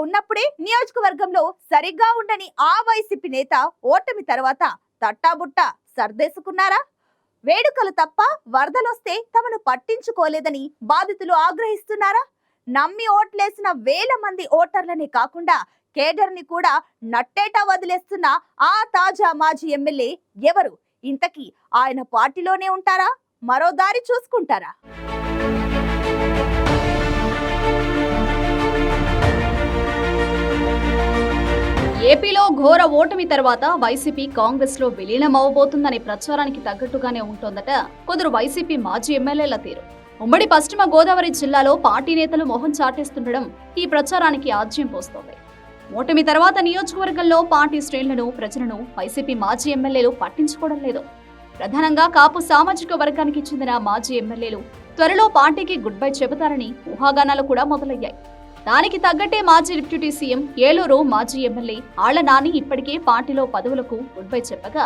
ఉన్నప్పుడే నియోజకవర్గంలో సరిగ్గా ఉండని ఆ వైసీపీ నేత ఓటమి తర్వాత తట్టాబుట్ట సర్దేసుకున్నారా? వేడుకలు తప్ప వరదలొస్తే తమను పట్టించుకోలేదని బాధితులు ఆగ్రహిస్తున్నారా? నమ్మి ఓట్లేసిన వేల మంది ఓటర్లనే కాకుండా కేడర్ని కూడా నట్టేటా వదిలేస్తున్న ఆ తాజా మాజీ ఎమ్మెల్యే ఎవరు? ఇంతకీ ఆయన పార్టీలోనే ఉంటారా? మరో దారి చూసుకుంటారా? ఏపీలో ఘోర ఓటమి తర్వాత వైసీపీ కాంగ్రెస్లో విలీనం అవబోతుందనే ప్రచారానికి తగ్గట్టుగానే ఉంటోందట కొందరు వైసీపీ మాజీ ఎమ్మెల్యేల తీరు. ఉమ్మడి పశ్చిమ గోదావరి జిల్లాలో పార్టీ నేతలు మొహం చాటేస్తుండడం ఈ ప్రచారానికి ఆజ్యం పోస్తోంది. ఓటమి తర్వాత నియోజకవర్గంలో పార్టీ శ్రేణులను ప్రజలను వైసీపీ మాజీ ఎమ్మెల్యేలు పట్టించుకోవడం లేదు. ప్రధానంగా కాపు సామాజిక వర్గానికి చెందిన మాజీ ఎమ్మెల్యేలు త్వరలో పార్టీకి గుడ్ బై చెబుతారని ఊహాగానాలు కూడా మొదలయ్యాయి. దానికి తగ్గట్టే మాజీ డిప్యూటీ సీఎం ఏలూరు మాజీ ఎమ్మెల్యే ఆళ్ళ నాని ఇప్పటికే పార్టీలో పదవులకు గుడ్ బై చెప్పగా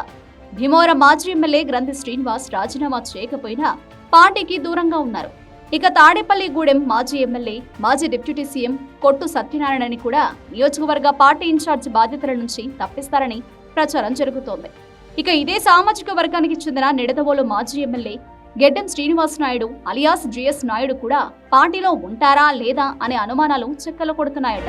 భీమవరం మాజీ ఎమ్మెల్యే గ్రంథి శ్రీనివాస్ రాజీనామా చేయకపోయినా పార్టీకి దూరంగా ఉన్నారు. ఇక తాడేపల్లిగూడెం మాజీ ఎమ్మెల్యే మాజీ డిప్యూటీ సీఎం కొట్టు సత్యనారాయణని కూడా నియోజకవర్గ పార్టీ ఇన్ఛార్జ్ బాధ్యతల నుంచి తప్పిస్తారని ప్రచారం జరుగుతోంది. ఇక ఇదే సామాజిక వర్గానికి చెందిన నిడదవోలు మాజీ MLA Geddam Srinivas Naidu alias GS Naidu కూడా పార్టీలో ఉంటారా లేదా అనే అనుమానాలు చెక్కలు కొడుతున్నాయట.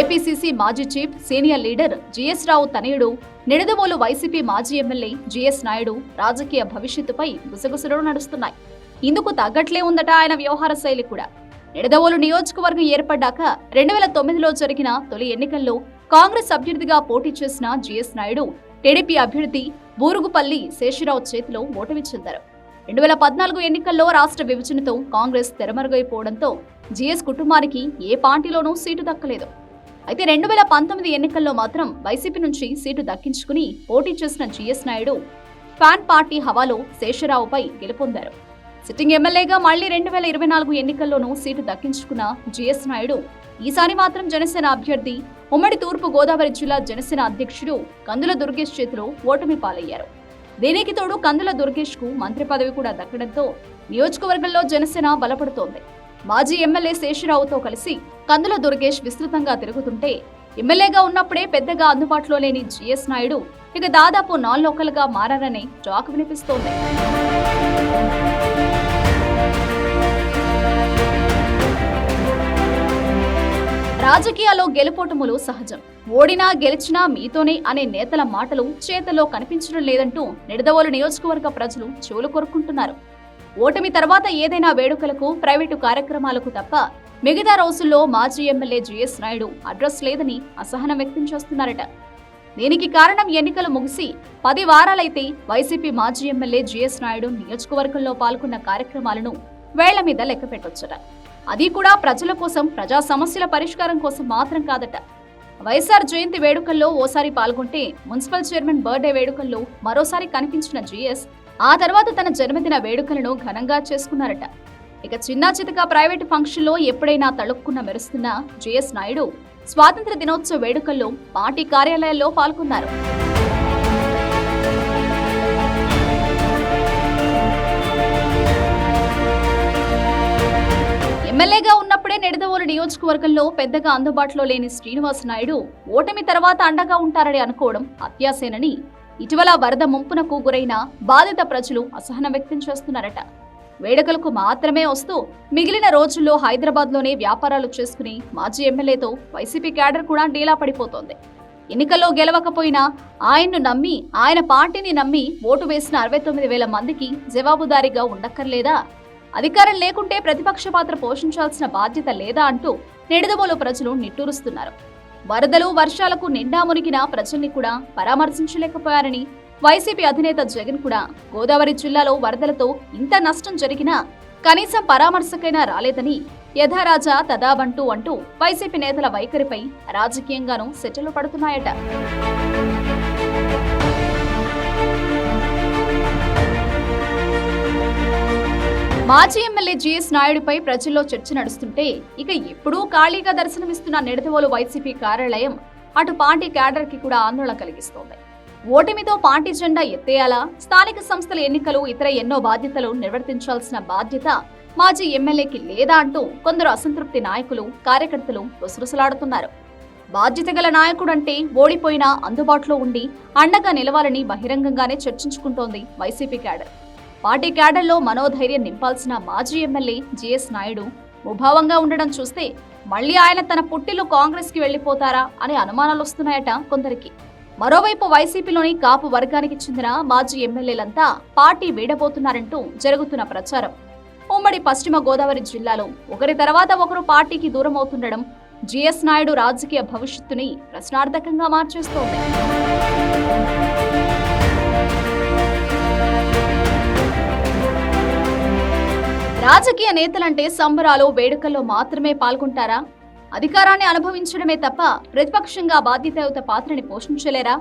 ఏపీసీసీ మాజీ chief senior leader GS Rao తనయుడు నిడదవోలు వైసీపీ మాజీ ఎమ్మెల్యే జిఎస్ నాయుడు రాజకీయ భవిష్యత్తుపై గుసగుసలు నడుస్తున్నాయి. ఇందుకు తగ్గట్లే ఉందట ఆయన వ్యవహార శైలి కూడా. నిడదవోలు నియోజకవర్గం ఏర్పడ్డాక రెండు వేల తొమ్మిదిలో జరిగిన తొలి ఎన్నికల్లో కాంగ్రెస్ అభ్యర్థిగా పోటీ చేసిన జిఎస్ నాయుడు టీడీపీ అభ్యర్థి బూరుగుపల్లి శేషరావు చేతిలో ఓటమి చెందారు రెండు వేల పద్నాలుగు ఎన్నికల్లో రాష్ట్ర విభజనతో కాంగ్రెస్ తెరమరుగైపోవడంతో జిఎస్ కుటుంబానికి ఏ పార్టీలోనూ సీటు దక్కలేదు. అయితే రెండు వేల పంతొమ్మిది ఎన్నికల్లో మాత్రం వైసీపీ నుంచి సీటు దక్కించుకుని పోటీ చేసిన G S Naidu fan party హవాలో శేషరావుపై గెలుపొందారు. సిట్టింగ్ ఎమ్మెల్యేగా మళ్ళీ రెండు వేల ఇరవై నాలుగు ఎన్నికల్లోనూ సీటు దక్కించుకున్న జిఎస్ నాయుడు ఈసారి మాత్రం జనసేన అభ్యర్థి ఉమ్మడి తూర్పు గోదావరి జిల్లా జనసేన అధ్యక్షుడు కందుల దుర్గేష్ చేతిలో ఓటమి పాలయ్యారు. దీనికి తోడు కందుల దుర్గేష్కు మంత్రి పదవి కూడా దక్కడంతో నియోజకవర్గంలో జనసేన బలపడుతోంది. మాజీ ఎమ్మెల్యే శేషరావుతో కలిసి కందుల దుర్గేష్ విస్తృతంగా తిరుగుతుంటే ఎమ్మెల్యేగా ఉన్నప్పుడే పెద్దగా అందుబాటులో లేని జిఎస్ నాయుడు ఇక దాదాపు నాన్ మారారనే టాక్ వినిపిస్తోంది. రాజకీయాల్లో గెలుపోటములు సహజం. ఓడినా గెలిచినా మీతోనే అనే నేతల మాటలు చేతల్లో కనిపించడం లేదంటూ నిడదవోలు నియోజకవర్గ ప్రజలు చెవులు కోరుకుంటున్నారు ఓటమి తర్వాత ఏదైనా వేడుకలకు ప్రైవేటు కార్యక్రమాలకు తప్ప మిగతా రోజుల్లో మాజీ ఎమ్మెల్యే జిఎస్ నాయుడు అడ్రస్ లేదని అసహనం వ్యక్తం చేస్తున్నారట. దీనికి కారణం ఎన్నికలు ముగిసి పది వారాలైతే వైసీపీ మాజీ ఎమ్మెల్యే జిఎస్ నాయుడు నియోజకవర్గంలో పాల్గొన్న కార్యక్రమాలను వేళ్ళ మీద లెక్క పెట్టొచ్చట. అది కూడా ప్రజల కోసం ప్రజా సమస్యల పరిష్కారం కోసం మాత్రం కాదట. వైఎస్ఆర్ జయంతి వేడుకల్లో ఓసారి పాల్గొంటే మున్సిపల్ చైర్మన్ బర్త్డే వేడుకల్లో మరోసారి కనిపించిన జిఎస్ ఆ తర్వాత తన జన్మదిన వేడుకలను ఘనంగా చేసుకున్నారట. ఇక చిన్న చితక ప్రైవేట్ ఫంక్షన్లో ఎప్పుడైనా తళుక్కున్న మెరుస్తున్న జేఎస్ నాయుడు స్వాతంత్ర దినోత్సవ వేడుకల్లో పార్టీ కార్యాలయాల్లో పాల్గొన్నారు. ఎమ్మెల్యేగా ఉన్నప్పుడే నిడదవోలు నియోజకవర్గంలో పెద్దగా అందుబాటులో లేని శ్రీనివాస్ నాయుడు ఓటమి తర్వాత అండగా ఉంటారని అనుకోవడం అత్యాసేనని ఇటీవల వరద ముంపునకు గురైన బాధిత ప్రజలు అసహనం వ్యక్తం చేస్తున్నారట. వేడుకలకు మాత్రమే వస్తూ మిగిలిన రోజుల్లో హైదరాబాద్లోనే వ్యాపారాలు చేసుకుని మాజీ ఎమ్మెల్యేతో వైసీపీ క్యాడర్ కూడా డీలా పడిపోతోంది. ఎన్నికల్లో గెలవకపోయినా ఆయన్ను నమ్మి ఆయన పార్టీని నమ్మి ఓటు వేసిన అరవై తొమ్మిది వేల మందికి జవాబుదారీగా ఉండక్కర్లేదా? అధికారం లేకుంటే ప్రతిపక్ష పాత్ర పోషించాల్సిన బాధ్యత లేదా అంటూ నిడదవోలు ప్రజలు నిట్టూరుస్తున్నారు. వరదలు వర్షాలకు నిండా మునిగిన ప్రజల్ని కూడా పరామర్శించలేకపోయారని వైసీపీ అధినేత జగన్ కూడా గోదావరి జిల్లాలో వరదలతో ఇంత నష్టం జరిగినా కనీసం పరామర్శకైనా రాలేదని యథారాజా తదాబంటూ అంటూ వైసీపీ నేతల వైఖరిపై రాజకీయంగానూ సెటలు పడుతున్నాయట. మాజీ ఎమ్మెల్యే జిఎస్ నాయుడిపై ప్రజల్లో చర్చ నడుస్తుంటే ఇక ఎప్పుడూ ఖాళీగా దర్శనమిస్తున్న నిడదవోలు వైసీపీ కార్యాలయం అటు పార్టీ క్యాడర్కి కూడా ఆందోళన కలిగిస్తోంది. ఓటమితో పార్టీ జెండా ఎత్తేయాలా? స్థానిక సంస్థల ఎన్నికలు ఇతర ఎన్నో బాధ్యతలు నిర్వర్తించాల్సిన బాధ్యత మాజీ ఎమ్మెల్యేకి లేదా అంటూ కొందరు అసంతృప్తి నాయకులు కార్యకర్తలు రుసరుసలాడుతున్నారు. బాధ్యత గల నాయకుడంటే ఓడిపోయినా అందుబాటులో ఉండి అండగా నిలవాలని బహిరంగంగానే చర్చించుకుంటోంది వైసీపీ క్యాడర్. పార్టీ క్యాడర్లో మనోధైర్యం నింపాల్సిన మాజీ ఎమ్మెల్యే జిఎస్ నాయుడు ముభావంగా ఉండడం చూస్తే మళ్ళీ ఆయన తన పుట్టిల్లు కాంగ్రెస్కి వెళ్ళిపోతారా అనే అనుమానాలు వస్తున్నాయట కొందరికి. మరోవైపు వైసీపీలోని కాపు వర్గానికి చెందిన మాజీ ఎమ్మెల్యేలంతా పార్టీ వీడబోతున్నారంటూ జరుగుతున్న ప్రచారం. ఉమ్మడి పశ్చిమ గోదావరి జిల్లాలో ఒకరి తర్వాత ఒకరు పార్టీకి దూరం అవుతుండడం జిఎస్ నాయుడు రాజకీయ భవిష్యత్తుని ప్రశ్నార్థకంగా మార్చేస్తోంది. రాజకీయ నేతలంటే సంబరాలు వేడుకల్లో మాత్రమే పాల్గొంటారా? అధికారాన్ని అనుభవించడమే తప్ప ప్రతిపక్షంగా బాధ్యతాయుత పాత్రని పోషించలేరా?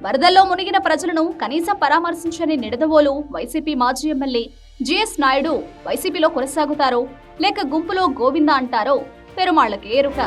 వరదల్లో మునిగిన ప్రజలను కనీసం పరామర్శించని నిడదవోలు వైసీపీ మాజీ ఎమ్మెల్యే జిఎస్ నాయుడు వైసీపీలో కొనసాగుతారో లేక గుంపులో గోవింద అంటారో పెరుమాళ్ళకే ఎరుక.